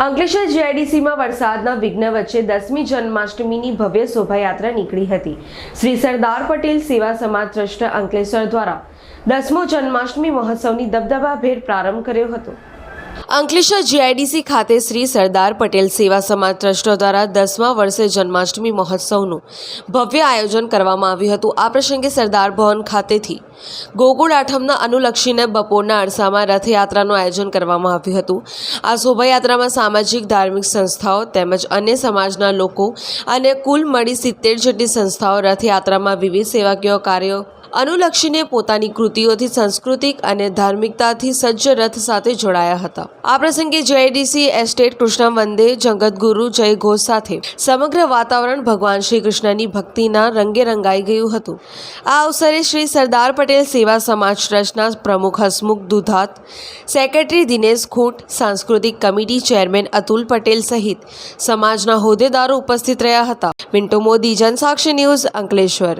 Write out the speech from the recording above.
અંકલેશ્વર જીઆઈડીસીમાં વરસાદના વિઘ્ન વચ્ચે દસમી જન્માષ્ટમીની ભવ્ય શોભાયાત્રા નીકળી હતી. શ્રી સરદાર પટેલ સેવા સમાજ ટ્રસ્ટ અંકલેશ્વર દ્વારા દસમો જન્માષ્ટમી મહોત્સવની દબદબાભેર પ્રારંભ કર્યો હતો. અંકલેશ્વર જીઆઈડીસી ખાતે શ્રી સરદાર પટેલ સેવા સમાજ ટ્રસ્ટો દ્વારા દસમા વર્ષે જન્માષ્ટમી મહોત્સવનું ભવ્ય આયોજન કરવામાં આવ્યું હતું. આ પ્રસંગે સરદાર ભવન ખાતેથી ગોકુળ આઠમના અનુલક્ષીને બપોરના અરસામાં રથયાત્રાનું આયોજન કરવામાં આવ્યું હતું. આ શોભાયાત્રામાં સામાજિક, ધાર્મિક સંસ્થાઓ તેમજ અન્ય સમાજના લોકો અને કુલ મળી સિત્તેર જેટલી સંસ્થાઓ રથયાત્રામાં વિવિધ સેવાકીય કાર્યો અનુલક્ષીને પોતાની કૃતિઓથી સાંસ્કૃતિક અને ધાર્મિકતાથી સજ્જ રથ સાથે જોડાયા હતા. આ પ્રસંગે જેઆઈડીસી એસ્ટેટ કૃષ્ણ વંદે જગતગુરુ જય ઘોષ સાથે સમગ્ર વાતાવરણ ભગવાન શ્રી કૃષ્ણની ભક્તિના રંગે રંગાઈ ગયું હતું. આ અવસરે શ્રી સરદાર પટેલ સેવા સમાજ ટ્રસ્ટના પ્રમુખ હસમુખ દુધાત, સેક્રેટરી દિનેશ ખૂંટ, સાંસ્કૃતિક કમિટી ચેરમેન અતુલ પટેલ સહિત સમાજના હોદ્દેદારો ઉપસ્થિત રહ્યા હતા. મિન્ટો મોદી, જનસાક્ષી ન્યૂઝ અંકલેશ્વર.